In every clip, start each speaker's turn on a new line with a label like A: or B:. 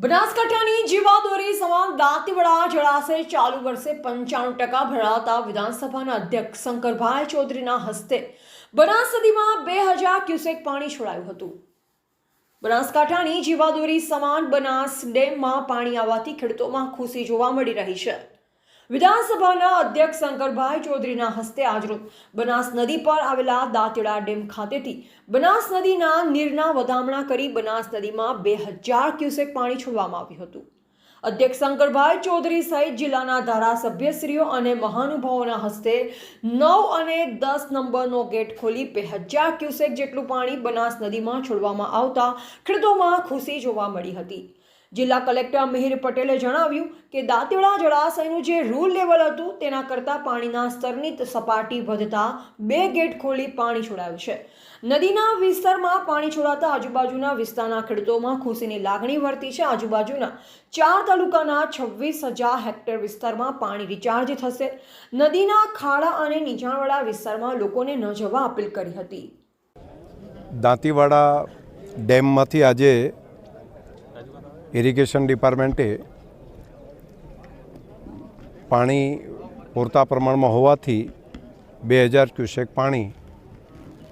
A: બનાસકાંઠાની જીવાદોરી સમાન દાંતીવડા જળાશય ચાલુ વર્ષે પંચાણું ટકા ભરાતા વિધાનસભાના અધ્યક્ષ શંકરભાઈ ચૌધરીના હસ્તે બનાસ નદીમાં બે હજાર ક્યુસેક પાણી છોડાયું હતું. બનાસકાંઠાની જીવાદોરી સમાન બનાસ ડેમમાં પાણી આવવાથી ખેડૂતોમાં ખુશી જોવા મળી રહી છે. વિધાનસભાના અધ્યક્ષ શંકરભાઈ ચૌધરીના હસ્તે આજરોજ બનાસ નદી પર આવેલા દાંતેડા ડેમ ખાતેથી બનાસ નદીના નીરના વધામણા કરી બનાસ નદીમાં બે હજાર ક્યુસેક પાણી છોડવામાં આવ્યું હતું. અધ્યક્ષ શંકરભાઈ ચૌધરી સહિત જિલ્લાના ધારાસભ્યશ્રીઓ અને મહાનુભાવોના હસ્તે નવ અને દસ નંબરનો ગેટ ખોલી બે હજાર ક્યુસેક જેટલું પાણી બનાસ નદીમાં છોડવામાં આવતા ખેડૂતોમાં ખુશી જોવા મળી હતી. જિલ્લા કલેક્ટર મિહિર પટેલે જણાવ્યું કે દાંતીવાડા જળાશયનું જે રૂલ લેવલ હતું, તેના કરતાં પાણીના સ્તરની સપાટી વધતા બે ગેટ ખોલી પાણી છોડાયું છે. નદીના વિસ્તારમાં પાણી છોડાતા આજુબાજુના વિસ્તારના ખેડૂતોમાં ખુશીની લાગણી વર્તી છે. આજુબાજુના ચાર તાલુકાના છવ્વીસ હજાર હેક્ટર વિસ્તારમાં પાણી રિચાર્જ થશે. નદીના ખાડા અને નીચાણવાળા વિસ્તારમાં લોકોને ન જવા અપીલ કરી હતી.
B: દાંતીવાડા ડેમમાંથી આજે ઇરિગેશન ડિપાર્ટમેન્ટે પાણી પૂરતા પ્રમાણમાં હોવાથી બે હજાર ક્યુસેક પાણી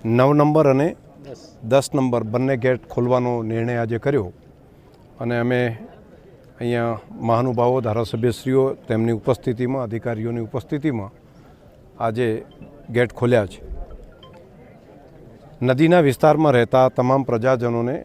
B: નવ નંબર અને દસ. નંબર બંને ગેટ ખોલવાનો નિર્ણય આજે કર્યો. અને અમે અહીંયા મહાનુભાવો ધારાસભ્યશ્રીઓ તેમની ઉપસ્થિતિમાં અધિકારીઓની ઉપસ્થિતિમાં આજે ગેટ ખોલ્યા છે. નદીના વિસ્તારમાં રહેતા તમામ પ્રજાજનોને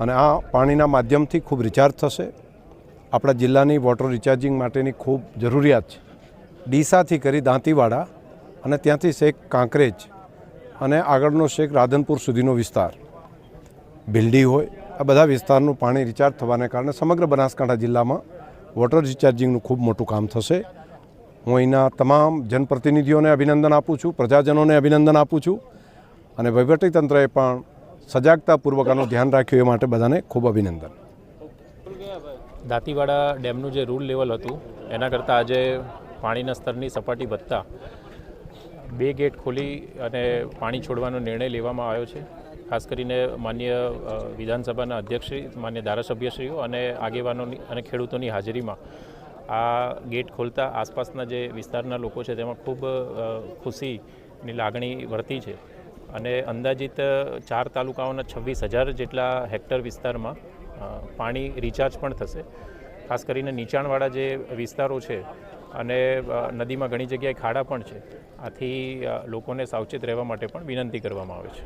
B: અને આ પાણીના માધ્યમથી ખૂબ રિચાર્જ થશે. આપણા જિલ્લાની વોટર રિચાર્જિંગ માટેની ખૂબ જરૂરિયાત છે. ડીસાથી કરી દાંતીવાડા અને ત્યાંથી શેખ કાંકરેજ અને આગળનો શેખ રાધનપુર સુધીનો વિસ્તાર. ભીલડી હોય, આ બધા વિસ્તારનું પાણી રિચાર્જ થવાને કારણે સમગ્ર બનાસકાંઠા જિલ્લામાં વોટર રિચાર્જિંગનું ખૂબ મોટું કામ થશે. હું અહીંના તમામ જનપ્રતિનિધિઓને અભિનંદન આપું છું, પ્રજાજનોને અભિનંદન આપું છું અને વહીવટીતંત્રએ પણ સજાગતાપૂર્વક આનું ધ્યાન રાખ્યું એ માટે બધાને ખૂબ અભિનંદન.
C: દાંતીવાડા ડેમનું જે રૂલ લેવલ હતું, એના કરતાં આજે પાણીના સ્તરની સપાટી વધતા, બે ગેટ ખોલી અને પાણી છોડવાનો નિર્ણય લેવામાં આવ્યો છે. ખાસ કરીને માન્ય વિધાનસભાના અધ્યક્ષશ્રી, માન્ય ધારાસભ્યશ્રીઓ અને આગેવાનોની અને ખેડૂતોની હાજરીમાં આ ગેટ ખોલતા આસપાસના જે વિસ્તારના લોકો છે, તેમાં ખૂબ ખુશીની લાગણી વર્તી છે. અને અંદાજિત ચાર તાલુકાઓના છવ્વીસ હજાર જેટલા હેક્ટર વિસ્તારમાં પાણી રિચાર્જ પણ થશે. ખાસ કરીને નીચાણવાળા જે વિસ્તારો છે અને નદીમાં ઘણી જગ્યાએ ખાડા પણ છે, આથી લોકોને સાવચેત રહેવા માટે પણ વિનંતી કરવામાં આવે છે.